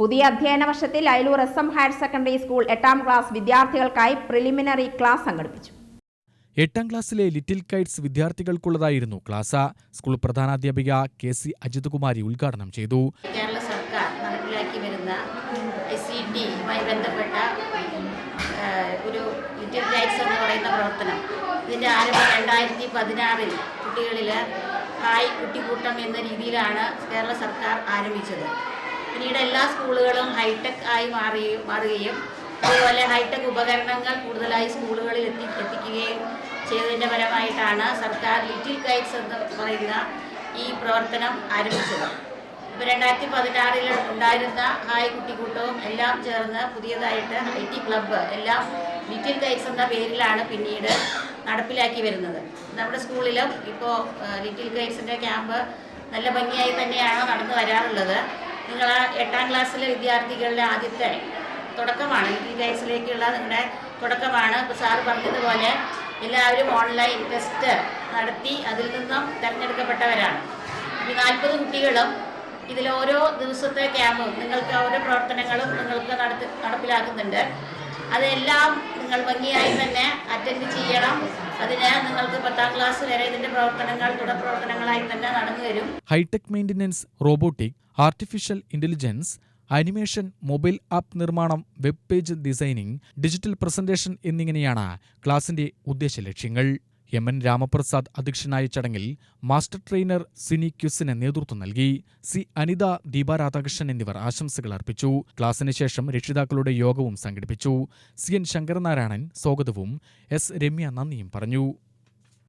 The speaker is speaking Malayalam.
പുതിയ അധ്യയന വർഷത്തിൽ Ayalur S M higher secondary school എട്ടാം ക്ലാസ് വിദ്യാർത്ഥികൾക്കായി പ്രിലിമിനറി ക്ലാസ് സംഘടിപ്പിച്ചു. എട്ടാം ക്ലാസ്സിലെ ലിറ്റിൽ കൈറ്റ്സ് വിദ്യാർത്ഥികൾക്കുള്ളതായിരുന്നു ക്ലാസ്. സ്കൂൾ പ്രധാനാധ്യാപിക കെ സി അജിതകുമാരി ഉദ്ഘാടനം ചെയ്തു. കേരള സർക്കാർ നടപ്പിലാക്കി വരുന്ന ടിയുമായി ബന്ധപ്പെട്ട ഒരു ലിറ്റിൽ കൈറ്റ്സ് എന്ന് പറയുന്ന പ്രവർത്തനം. ഇതിന്റെ ആരംഭം രണ്ടായിരത്തി പതിനാറിൽ കുട്ടികളിൽ ഹായ് കുട്ടിക്കൂട്ടം എന്ന രീതിയിലാണ് കേരള സർക്കാർ ആരംഭിച്ചത്. പിന്നീട് എല്ലാ സ്കൂളുകളും ഹൈടെക് ആയി മാറി മാറുകയും അതുപോലെ ഹൈടെക് ഉപകരണങ്ങൾ കൂടുതലായി സ്കൂളുകളിൽ എത്തി എത്തിക്കുകയും ചെയ്തതിന്റെ പരമായിട്ടാണ് സർക്കാർ ലിറ്റിൽ കൈറ്റ്സ് എന്ന് പറയുന്ന ഈ പ്രവർത്തനം ആരംഭിച്ചത്. ഇപ്പോൾ രണ്ടായിരത്തി പതിനാറിൽ ഉണ്ടായിരുന്ന ഹായ് കുട്ടിക്കൂട്ടവും എല്ലാം ചേർന്ന് പുതിയതായിട്ട് ഐ ടി ക്ലബ്ബ് എല്ലാം ലിറ്റിൽ കൈറ്റ്സ് എന്ന പേരിലാണ് പിന്നീട് നടപ്പിലാക്കി വരുന്നത്. നമ്മുടെ സ്കൂളിലും ഇപ്പോൾ ലിറ്റിൽ കൈറ്റ്സിന്റെ ക്യാമ്പ് നല്ല ഭംഗിയായി തന്നെയാണ് നടന്നു വരാറുള്ളത്. നിങ്ങൾ ആ എട്ടാം ക്ലാസ്സിലെ വിദ്യാർത്ഥികളുടെ ആദ്യത്തെ തുടക്കമാണ് ഈ കൈറ്റ്സിലേക്കുള്ള നിങ്ങളുടെ തുടക്കമാണ്. ഇപ്പോൾ സാറ് പറഞ്ഞതുപോലെ എല്ലാവരും ഓൺലൈൻ ടെസ്റ്റ് നടത്തി അതിൽ നിന്നും തിരഞ്ഞെടുക്കപ്പെട്ടവരാണ്. ഈ നാൽപ്പത് കുട്ടികളും ഇതിൽ ഓരോ ദിവസത്തെ ക്യാമ്പും നിങ്ങൾക്ക് ഓരോ പ്രവർത്തനങ്ങളും നിങ്ങൾക്ക് നടത്തി നടപ്പിലാക്കുന്നുണ്ട്. അതെല്ലാം നിങ്ങൾ ഭംഗിയായി തന്നെ അറ്റൻഡ് ചെയ്യണം. ക്ലാസ് വരെ ഇതിന്റെ പ്രവർത്തനങ്ങൾ തന്നെ നടന്നു വരും. High tech maintenance robotic artificial intelligence animation mobile app നിർമ്മാണം web page designing digital presentation എന്നിങ്ങനെയാണ് ക്ലാസിന്റെ ഉദ്ദേശ ലക്ഷ്യങ്ങൾ. എം എൻ രാമപ്രസാദ് അധ്യക്ഷനായ ചടങ്ങിൽ മാസ്റ്റർ ട്രെയിനർ സിനി ക്യുസിന് നേതൃത്വം നൽകി. സി അനിത ദീപ രാധാകൃഷ്ണൻ എന്നിവർ ആശംസകൾ അർപ്പിച്ചു. ക്ലാസിന് ശേഷം രക്ഷിതാക്കളുടെ യോഗവും സംഘടിപ്പിച്ചു. സി എൻ ശങ്കരനാരായണൻ സ്വാഗതവും. എസ് രമ്യ നന്ദിയും പറഞ്ഞു.